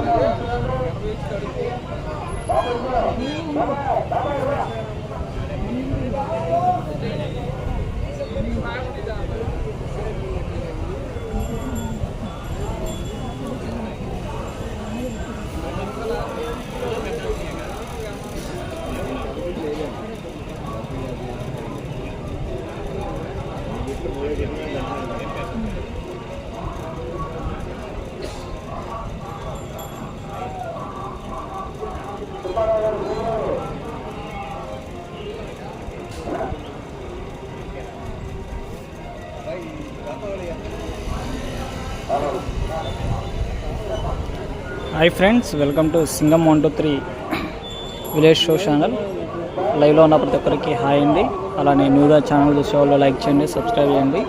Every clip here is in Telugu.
Thank you. Hi friends welcome to Singam one two three village show channel లైవ్లో ఉన్న ప్రతి ఒక్కరికి హాయ్ అండి. అలానే న్యూగా ఛానల్ చూసే వాళ్ళు లైక్ చేయండి సబ్స్క్రైబ్ చేయండి.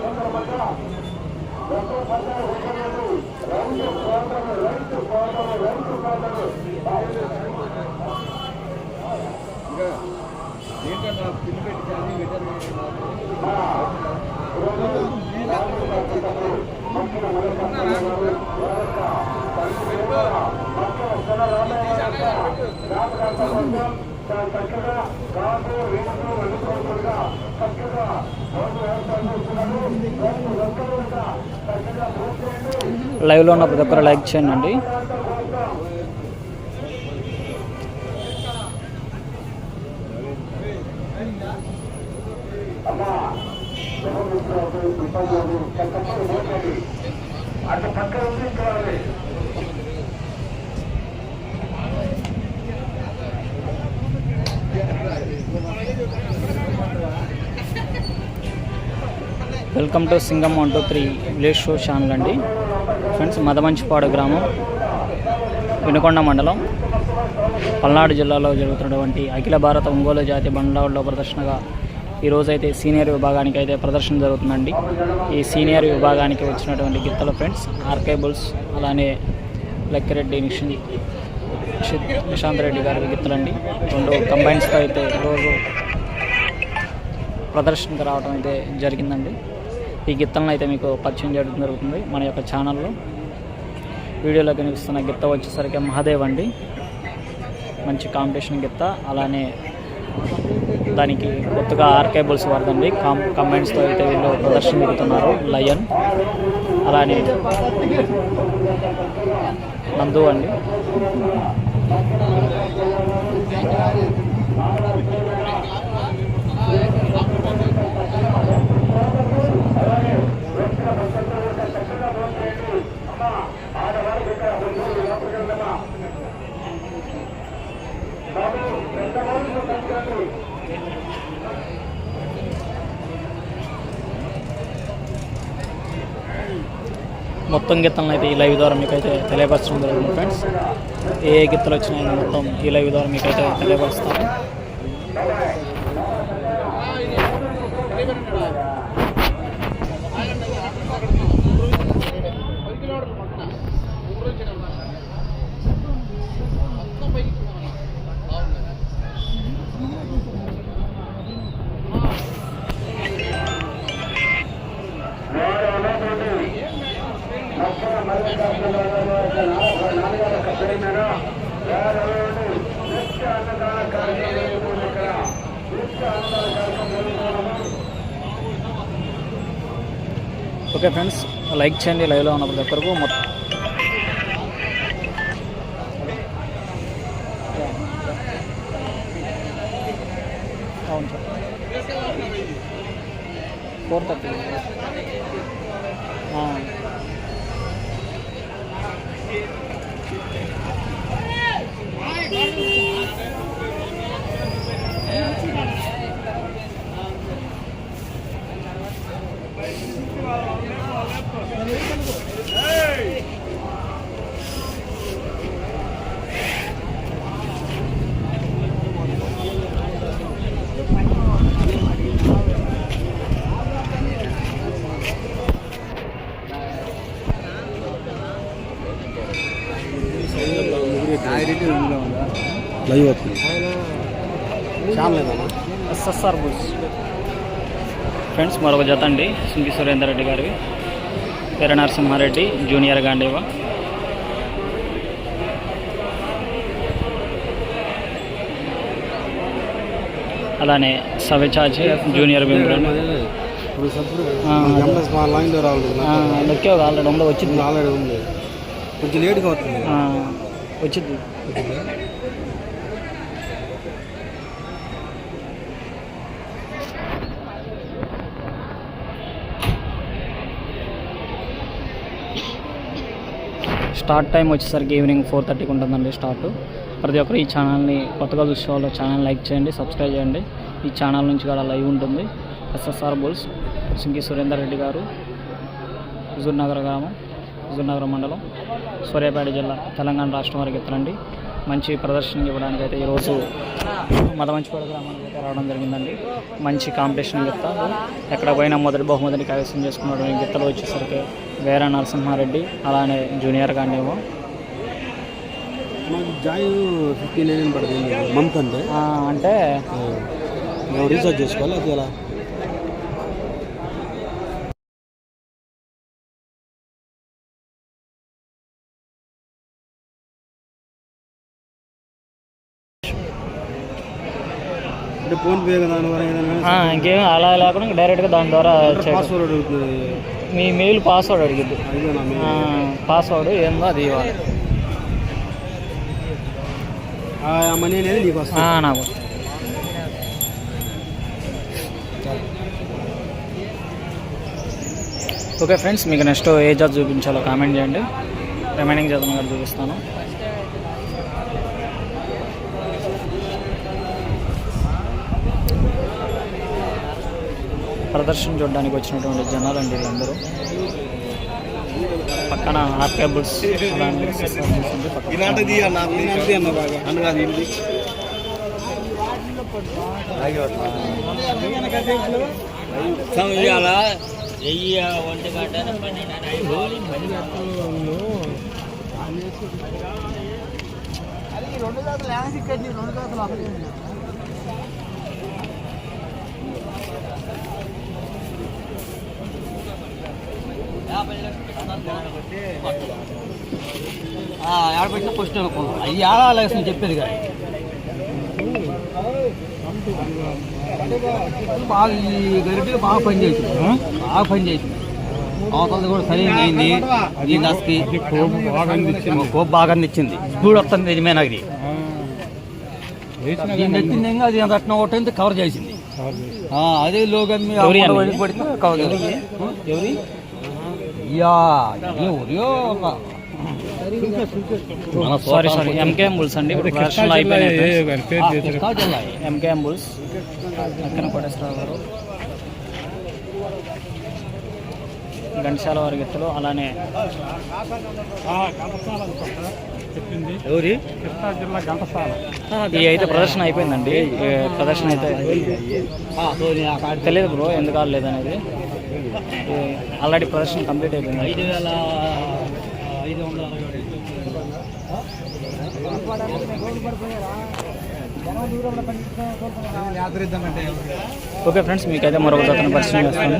లైవ్లో ఉన్న ప్రతి ఒక్కరు లైక్ చేయండి. అండి welcome to Singam one two three village show channel అండి. ఫ్రెండ్స్ మదమంచిపాడు గ్రామం వినుకొండ మండలం పల్నాడు జిల్లాలో జరుగుతున్నటువంటి అఖిల భారత ఒంగోలు జాతి బండ్లావుల్లో ప్రదర్శనగా ఈరోజైతే సీనియర్ విభాగానికి అయితే ప్రదర్శన జరుగుతుందండి. ఈ సీనియర్ విభాగానికి వచ్చినటువంటి గిత్తల ఫ్రెండ్స్ ఆర్కైబుల్స్ అలానే లక్కిరెడ్డి నిషి నిషి- నిశాంత్ రెడ్డి గారి గిత్తలండి. రెండు కంబైన్స్తో అయితే ఈరోజు ప్రదర్శనకు రావడం అయితే జరిగిందండి. ఈ గిత్తలను అయితే మీకు పరిచయం చేయడం జరుగుతుంది మన యొక్క ఛానల్లో. వీడియోలో కనిపిస్తున్న గిత్త వచ్చేసరికి మహాదేవ్ అండి. మంచి కాంపిటీషన్ గిత్త. అలానే దానికి కొత్తగా ఆర్కేబుల్స్ వాడదండి. కాం కమెంట్స్తో అయితే వీళ్ళు ప్రదర్శన జరుగుతున్నారు. లయన్. అలానే నందు అండి. మొత్తం గిత్తలను అయితే ఈ లైవ్ ద్వారా మీకు అయితే తెలియపరచడం జరుగుతుంది ఫ్రెండ్స్. ఏ ఏ గిత్తలు వచ్చినాయని మొత్తం ఈ లైవ్ ద్వారా మీకు అయితే తెలియపరుస్తాను ఓకే ఫ్రెండ్స్ లైక్ చేయండి లైవ్లో ఉన్న ప్రతి ఒక్కరికి మొత్తం అవును సార్ ఫోర్ థర్టీ లైవ్ అవుతుంది శ్యామ్ లేదమ్మా ఎస్ఎస్ఆర్ బుల్స్ ఫ్రెండ్స్ మరొక జత అండి. సుంకి సురేందర్ రెడ్డి గారివి. వీర నరసింహారెడ్డి జూనియర్ గాంధీవా అలానే సవిచాచి జూనియర్ భీమరాన్. ఇప్పుడు సప్పుడు ఆ, అదే. ఎంఎస్ మా లైన్లో రావాలి నొక్కే ఒక ఆల్రెడీ ఉందో వచ్చింది. ఆల్రెడీ ఉంది. కొంచెం లేట్గా అవుతుంది వచ్చింది? స్టార్ట్ టైం వచ్చేసరికి ఈవినింగ్ ఫోర్ థర్టీకి ఉంటుందండి స్టార్ట్. ప్రతి ఒక్కరు ఈ ఛానల్ని కొత్తగా చూసే వాళ్ళు ఛానల్ లైక్ చేయండి సబ్స్క్రైబ్ చేయండి. ఈ ఛానల్ నుంచి కూడా లైవ్ ఉంటుంది. ఎస్ఎస్ఆర్ బుల్స్ సింగి సురేందర్ రెడ్డి గారు హుజూర్నగర్ గ్రామం హుజూర్నగర్ మండలం సూర్యాపేట జిల్లా తెలంగాణ రాష్ట్రం వరకు ఎత్తరండి మంచి ప్రదర్శన ఇవ్వడానికి అయితే ఈరోజు మదమంచిపేట గ్రామానికి అయితే రావడం జరిగిందండి. మంచి కాంపిటీషన్ గిత్త ఎక్కడ పోయినా మొదటి బహుమతిని కైవసం చేసుకున్నటువంటి గిత్తలు వచ్చేసరికి వేర నరసింహారెడ్డి అలానే జూనియర్ మంత్ అంటే? రీఛార్జ్ చేసుకోవాలి? అది ఎలా ఇంకేం అలా లేకుండా డైరెక్ట్గా దాని ద్వారా మీ మెయిల్ పాస్వర్డ్ ఆ, పాస్వర్డ్ ఏందో అది ఇవ్వాలి. నీకు ఓకే ఫ్రెండ్స్ మీకు నెక్స్ట్ ఏ జాబ్ చూపించాలో కామెంట్ చేయండి. రిమైనింగ్ జాబ్ చూపిస్తాను. ప్రదర్శన చూడడానికి వచ్చినటువంటి జనాలు అండి వీళ్ళందరూ. పక్కన ఆర్కేబుల్స్ అలాంటి accessories ఉంది పక్కన. ఇలాంటిది అన్న ఇలాంటిది అన్న బాగా అనగా ఇది ఆడపెట్టిన ఫస్ట్ అనుకున్నాం అవి ఆడాలి చెప్పేది కానీ బాగా ఈ గరిటెలు బాగా పనిచేసింది బాగా పనిచేసింది అవతలది కూడా సరైన అయింది? ఈ కోపు బాగా అందించింది. స్పీడ్ వస్తుంది నిజమే నాకు ఇది దీన్ని ఎత్తింది ఇంకా అది అట్లా ఒకటి కవర్ చేసింది. అదే? పడితే కవర్ ఎవరి సారీ సారీ ఎంకేఎం బుల్స్ అండి. ఇప్పుడు ప్రదర్శనలు అయిపోయినాయి ఎంకేఎం బుల్స్ అక్కన కోటేశ్వరరావు గారు. ఘంటసాల వారి గెత్తలు అలానే ఎవరి? ఈ అయితే ప్రదర్శన అయిపోయిందండి. ప్రదర్శన అయితే తెలియదు బ్రో ఎందుకు అనేది. ఆల్రెడీ ప్రొడక్షన్ కంప్లీట్ అయిపోయింది. ఐదు వేల ఐదు వందల ఓకే ఫ్రెండ్స్ మీకైతే మరొక జతను పరిచయం చేస్తాను.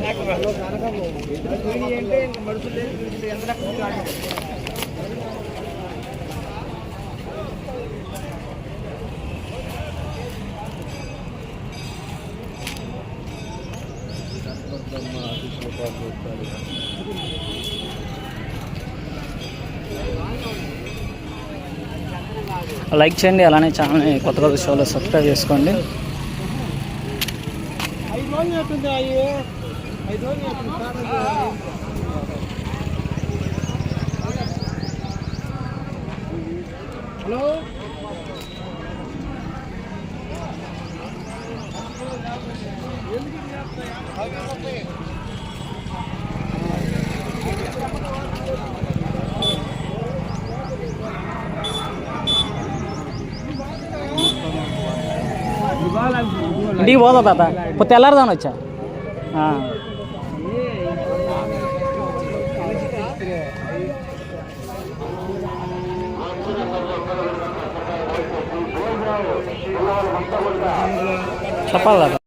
లైక్ చేయండి అలానే ఛానల్ని కొత్త విషయాలు సబ్స్క్రైబ్ చేసుకోండి. ఇంటికి పోదా తాత. ఇప్పుడు తెల్లారదాని వచ్చా? చెప్పాలి కదా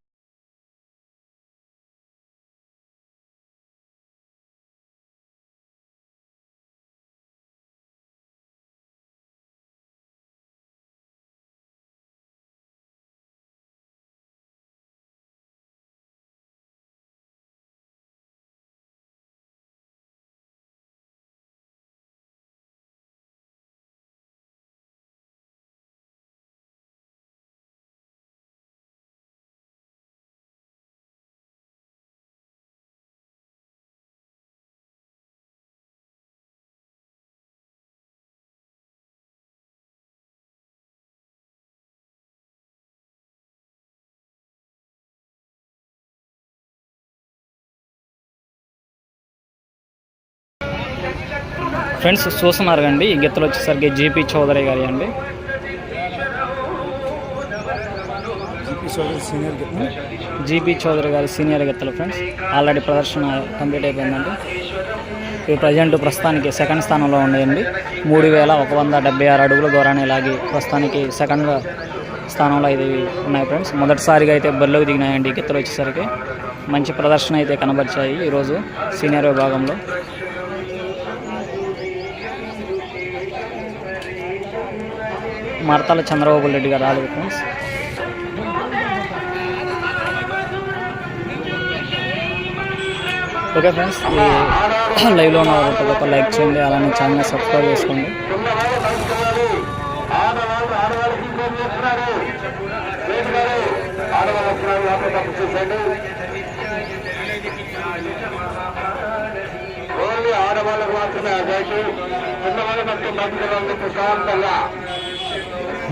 ఫ్రెండ్స్ చూస్తున్నారు కండి ఈ గెత్తలు వచ్చేసరికి జేపీ చౌదరి గారి అండి. జీపీ చౌదరి గారి సీనియర్ గెత్తలు ఫ్రెండ్స్. ఆల్రెడీ ప్రదర్శన కంప్లీట్ అయిపోయిందండి. ఇవి ప్రజెంట్ ప్రస్తుతానికి సెకండ్ స్థానంలో ఉన్నాయండి. మూడు వేల ఒక వంద డెబ్బై ఆరు అడుగుల దూరాన్ని లాగి ప్రస్తుతానికి సెకండ్ స్థానంలో అయితే ఉన్నాయి ఫ్రెండ్స్. మొదటిసారిగా అయితే బరిలోకి దిగినాయండి ఈ గెత్తలు వచ్చేసరికి. మంచి ప్రదర్శన అయితే కనబరిచాయి ఈరోజు సీనియర్ విభాగంలో. మడతల చంద్రబాబు రెడ్డి గారు రాలేదు ఫ్రెండ్స్. ఓకే ఫ్రెండ్స్ లైవ్లో ఉన్న ప్రతి ఒక్క లైక్ చేయండి అలానే ఛానల్ సబ్స్క్రైబ్ చేసుకోండి. ఓన్లీ ఆడవాళ్ళకు మాత్రమే అదైతే చిన్నవాళ్ళకి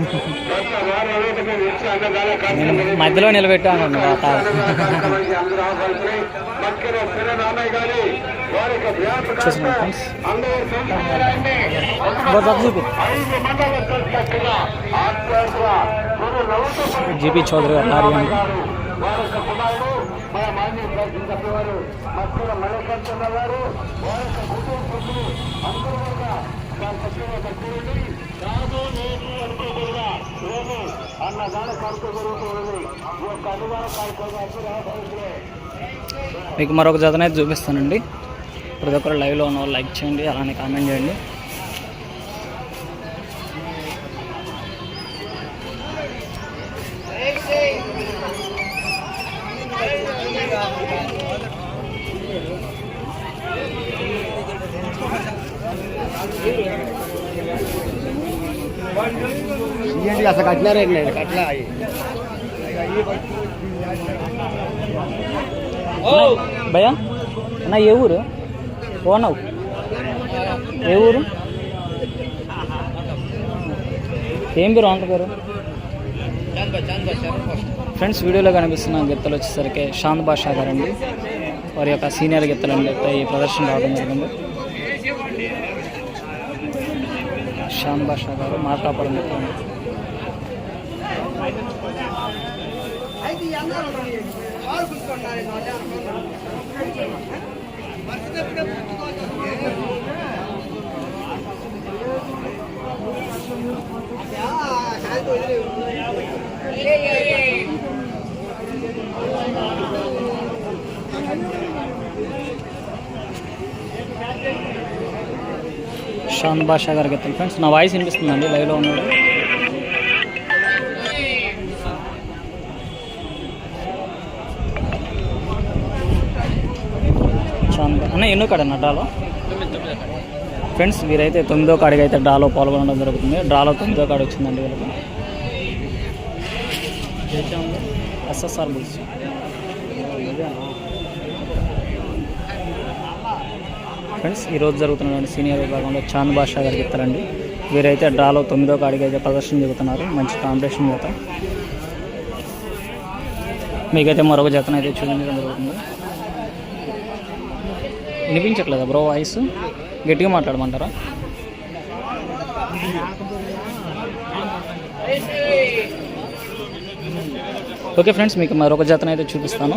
మధ్యలో ప్రశాంతంగా నేను మధ్యలో నిలబెట్టాను వాత చూసిన ఫ్రెండ్స్ చూపి. జీపీ చౌదరి గారు లారీ అండి మీకు మరొక జతనైతే చూపిస్తానండి. ప్రతి ఒక్కరు లైవ్లో ఉన్న వాళ్ళు లైక్ చేయండి అలానే కామెంట్ చేయండి. ఏంటి అసలు కట్టినారే కట్లా భయ అన్న ఏ ఊరు? ఓనవు ఏ ఊరు? ఏం పేరు వంట పేరు? ఫ్రెండ్స్ వీడియోలో కనిపిస్తున్న గిత్తలు వచ్చేసరికి శాంత్ బాషా గారండి వారి యొక్క సీనియర్ గిత్తలు అండి ఈ ప్రదర్శన రావడం జరిగింది. శాంత్ బాషా గారు మార్కాపురం గిత్తలు షాన్ బాషా గారికి ఎత్తాను ఫ్రెండ్స్ నా వాయిస్ వినిపిస్తుందండి లైవ్లో ఉన్నాడు. అన్న ఎన్నో కాడ డ్రాలో? ఫ్రెండ్స్ వీరైతే తొమ్మిదో కాడికి అయితే డ్రాలో పాల్గొనడం జరుగుతుంది. డ్రాలో తొమ్మిదో కాడ వచ్చిందండి వీళ్ళకి. ఎస్ఎస్ఆర్ బుల్స్ ఫ్రెండ్స్ ఈరోజు జరుగుతున్నటువంటి సీనియర్ విభాగంలో చాంద్ బాషా గారికి ఇస్తారండి వీరైతే డ్రాలో తొమ్మిదో కాడికి అయితే ప్రదర్శన చెబుతున్నారు మంచి కాంపిటీషన్ చేత. మీకైతే మరొక జతనైతే చూడండి జరుగుతుంది. వినిపించట్లేదా బ్రో వాయిస్? గట్టిగా మాట్లాడమంటారా? ఓకే ఫ్రెండ్స్ మీకు మరొక జాతన అయితే చూపిస్తాను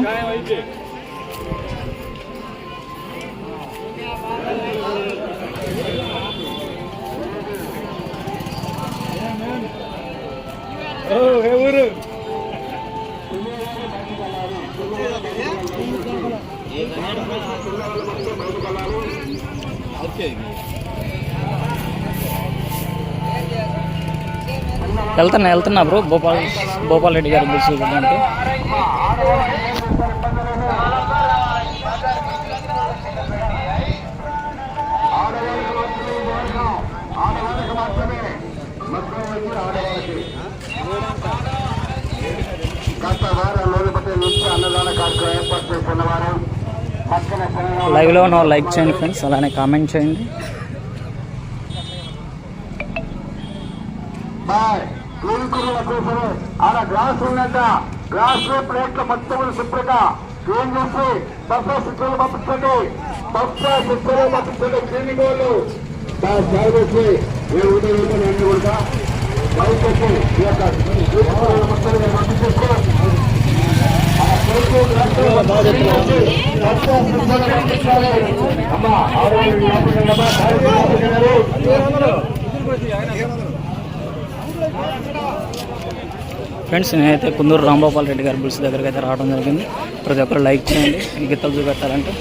వెళ్తున్నా వెళ్తున్నా బ్రో. భోపాల్ భోపాల్ రెడ్డి గారి బుల్స్ చూడడానికి గత వారం రోజుపటి నుంచి అన్నదాన కార్యక్రమం ఏర్పాటు చేస్తున్నవారు వారు లైవ్లో ఉన్న లైక్ చేయండి ఫ్రెండ్స్ అలానే కామెంట్ చేయండి. బాయ్ ఆడ గ్లాస్ ఉన్నట గ్లాస్ ప్లేట్ల మొత్తం శుభ్రంగా క్లీన్ చేసి? బఫే శిక్షలు పంపించండి. బఫే శిక్షలు పంపించండి. క్లీనింగ్ వాళ్ళు ఏ ఉదయం అన్ని కూడా ఈ యొక్క మొత్తం ఫ్రెండ్స్ నేనైతే కుందూరు రాంగోపాల్ రెడ్డి గారి బుల్స్ దగ్గరికి అయితే రావడం జరిగింది. ప్రతి ఒక్కరు లైక్ చేయండి ఈ గీతలు చూపెట్టాలంటే.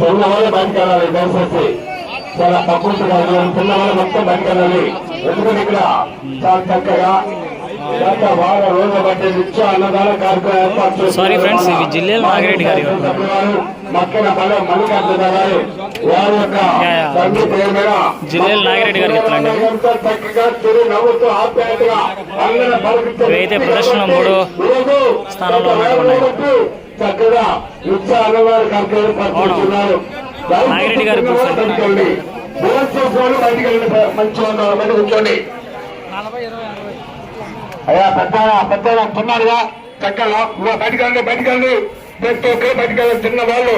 పిల్లవాళ్ళు బయటకు వెళ్ళాలి దయచేసి చాలా తక్కువగా పిల్లవాళ్ళు మొత్తం బయటకు వెళ్ళాలి ఎందుకంటే ఇక్కడ చాలా చక్కగా గత వారం రోజుల బట్టి నిత్య అన్నదాన కార్యక్రమం ఏర్పాటు చేస్తున్నారు. Sorry friends, ఇవి జిల్లేలు నాగిరెడ్డి గారి మక్కిన పల్లె మల్లికార్జున గారు వారి యొక్క యా, యా. తండ్రి పేరు మీద జిల్లేలు నాగిరెడ్డి గారికి నవ్వుతూ ఆప్యాయతగా పలికించే ఇవైతే ప్రదర్శనలో మూడో స్థానంలో ఉన్నట్టున్నాయి. చక్కగా గారి బయటకు బుల్స్ అండి. వెళ్ళండి. భోజనం బయటికి మంచిగా ఉన్నారు బయట కూర్చోండి. అయ్యా పెద్ద పెద్ద తిన్నారుగా చక్కగా బయటికి వెళ్ళండి బయటికి వెళ్ళండి. ప్రతి ఒక్కరు బయటికి వెళ్ళండి. తిన్న వాళ్ళు.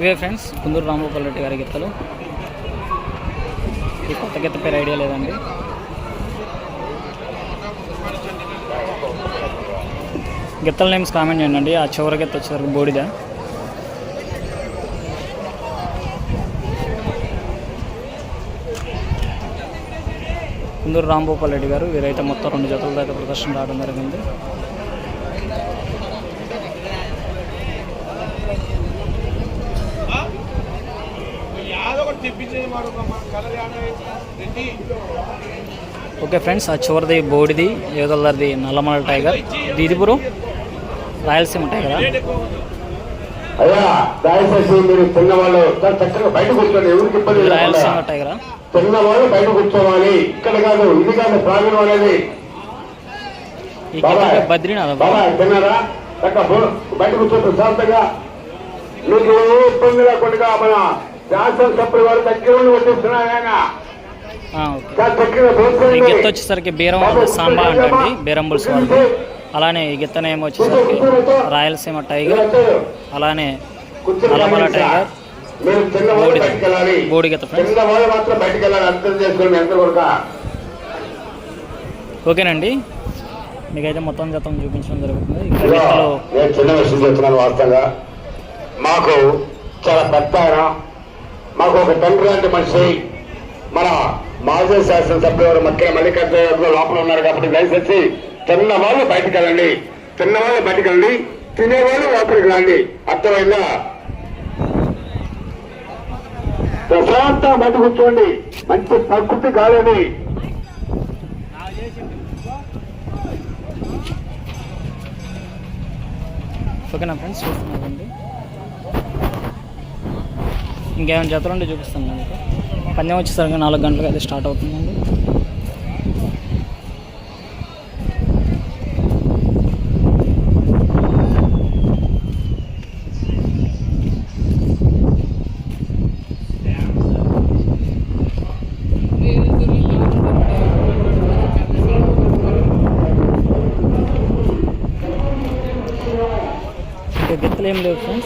ఇవే ఫ్రెండ్స్ కుందూరు రాంగోపాల్ రెడ్డి గారి గీతలు ఈ కొత్త గీత పేరు ఐడియా లేదండి. గిత్తల నేమ్స్ కామెంట్ చేయండి. ఆ చివరి గిత్త వచ్చేసరికి బోడిద. కుందూరు రాంభూపాల్ రెడ్డి గారు వీరైతే మొత్తం రెండు జతలతో అయితే ప్రదర్శన రావడం జరిగింది. ఓకే ఫ్రెండ్స్ ఆ చివరిది బోడిది యోగల్దార్ది నల్లమల టైగర్. దీదిపురం. రాయలసీమ టైగరా అయ్యా దయచేసి మీరు తిన్నవాళ్ళు చాలా చక్కగా బయట కూర్చోండి ఎవరికి ఇబ్బంది ఇది లేకుండా. రాయలసీమ బయట కూర్చోవాలి ఇక్కడ కాదు ఇది కాదు అనేది. కింద బద్రీనాథ్ తిన్నారా? బయట కూర్చోండి ప్రశాంతంగా. మీకు ఏ ఇబ్బంది లేకుండా మన శాసనసభ్యుల వారు దగ్గర ఉండి వడ్డిస్తున్నారు ఆయన. ఆ, ఓకే. చాలా చక్కగా ఈ ప్రోత్సహించండి. గిత్త వచ్చేసరికి బీరం సాంబా అంటండి బీరం బుల్స్ వాళ్ళది అలానే ఈ గిత్తన ఏమో వచ్చేసరికి రాయలసీమ టైగర్ అలానే నల్లమల టైగర్ బోడి- గీత కూడా ఓకేనండి. మీకైతే మొత్తం జతం చూపించడం జరుగుతుంది. నేను చిన్న విషయం చెప్తున్నాను వాస్తవంగా. మాకు చాలా పెద్ద ఆయన. మాకు ఒక తండ్రి లాంటి మనిషి. మన మాజీ శాసనసభ్యులు మక్కిన మల్లికార్జున గారు లోపల ఉన్నారు కాబట్టి దయచేసి తిన్న వాళ్ళు బయటకు వెళ్ళండి. తిన్న వాళ్ళు బయటకు వెళ్ళండి. తినేవాళ్ళు లోపలికి రండి. అర్థమైందా? ప్రశాంతంగా బయట కూర్చోండి. మంచి ప్రకృతి గాలని ఓకేనా ఫ్రెండ్స్? చూస్తున్నారండి ఇంకేమైనా జతలు ఉంటే చూపిస్తాను మీకు. పందెం వచ్చేసరికి నాలుగు గంటలకు అయితే స్టార్ట్ అవుతుందండి. ఇంకా గిత్తలు